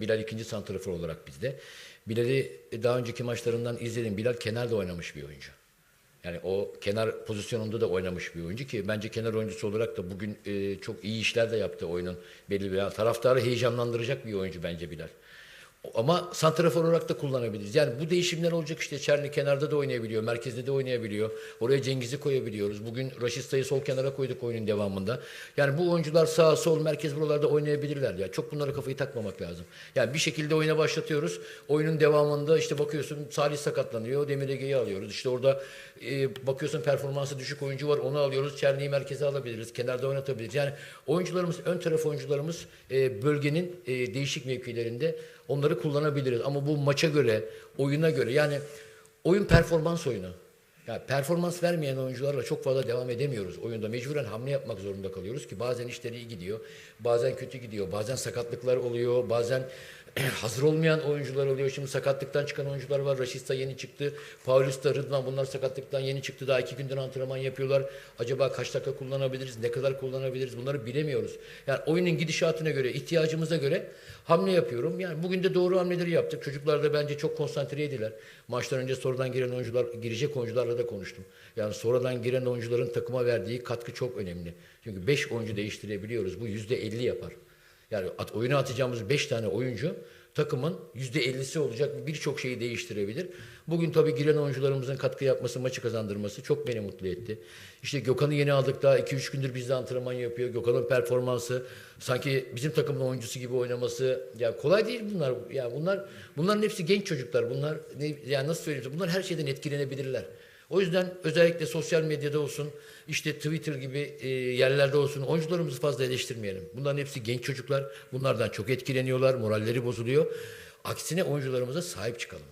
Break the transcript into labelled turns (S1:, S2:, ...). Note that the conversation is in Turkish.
S1: Bilal ikinci santrafor olarak bizde. Bilal'i daha önceki maçlarından izledim. Bilal kenarda oynamış bir oyuncu. Yani o kenar pozisyonunda da oynamış bir oyuncu ki bence kenar oyuncusu olarak da bugün e, çok iyi işler de yaptı oyunun belli bir taraftarı heyecanlandıracak bir oyuncu bence Bilal. Ama santrafor olarak da kullanabiliriz. Yani bu değişimler olacak işte. Çerni kenarda da oynayabiliyor, merkezde de oynayabiliyor. Oraya Cengiz'i koyabiliyoruz. Bugün Raşista'yı sol kenara koyduk oyunun devamında. Yani bu oyuncular sağ, sol, merkez buralarda oynayabilirler. Ya çok bunlara kafayı takmamak lazım. Yani bir şekilde oyuna başlatıyoruz. Oyunun devamında işte bakıyorsun Salih sakatlanıyor, Demir Ege'yi alıyoruz. İşte orada e, bakıyorsun performansı düşük oyuncu var, onu alıyoruz. Çerni'yi merkeze alabiliriz, kenarda oynatabiliriz. Yani oyuncularımız, ön taraf oyuncularımız e, bölgenin e, değişik mevkilerinde onları kullanabiliriz. Ama bu maça göre, oyuna göre yani oyun performans oyunu. Ya performans vermeyen oyuncularla çok fazla devam edemiyoruz. Oyunda mecburen hamle yapmak zorunda kalıyoruz ki bazen işleri iyi gidiyor, bazen kötü gidiyor, bazen sakatlıklar oluyor, bazen hazır olmayan oyuncular oluyor. Şimdi sakatlıktan çıkan oyuncular var. Raşista yeni çıktı. Paulista, Rıdvan bunlar sakatlıktan yeni çıktı. Daha iki gündür antrenman yapıyorlar. Acaba kaç dakika kullanabiliriz, ne kadar kullanabiliriz bunları bilemiyoruz. Yani oyunun gidişatına göre, ihtiyacımıza göre hamle yapıyorum. Yani bugün de doğru hamleleri yaptık. Çocuklar da bence çok konsantreydiler. Maçtan önce sonradan giren oyuncular, girecek oyuncularla da konuştum. Yani sonradan giren oyuncuların takıma verdiği katkı çok önemli. Çünkü 5 oyuncu değiştirebiliyoruz. Bu %50 yapar. Yani at, oyuna atacağımız 5 tane oyuncu takımın %50'si olacak birçok şeyi değiştirebilir. Bugün tabii giren oyuncularımızın katkı yapması, maçı kazandırması çok beni mutlu etti. İşte Gökhan'ı yeni aldık daha 2-3 gündür bizde antrenman yapıyor. Gökhan'ın performansı sanki bizim takımın oyuncusu gibi oynaması ya kolay değil bunlar. Ya bunlar bunların hepsi genç çocuklar. Bunlar ne yani nasıl söyleyeyim? Bunlar her şeyden etkilenebilirler. O yüzden özellikle sosyal medyada olsun, işte Twitter gibi e, yerlerde olsun oyuncularımızı fazla eleştirmeyelim. Bunların hepsi genç çocuklar. Bunlardan çok etkileniyorlar, moralleri bozuluyor. Aksine oyuncularımıza sahip çıkalım.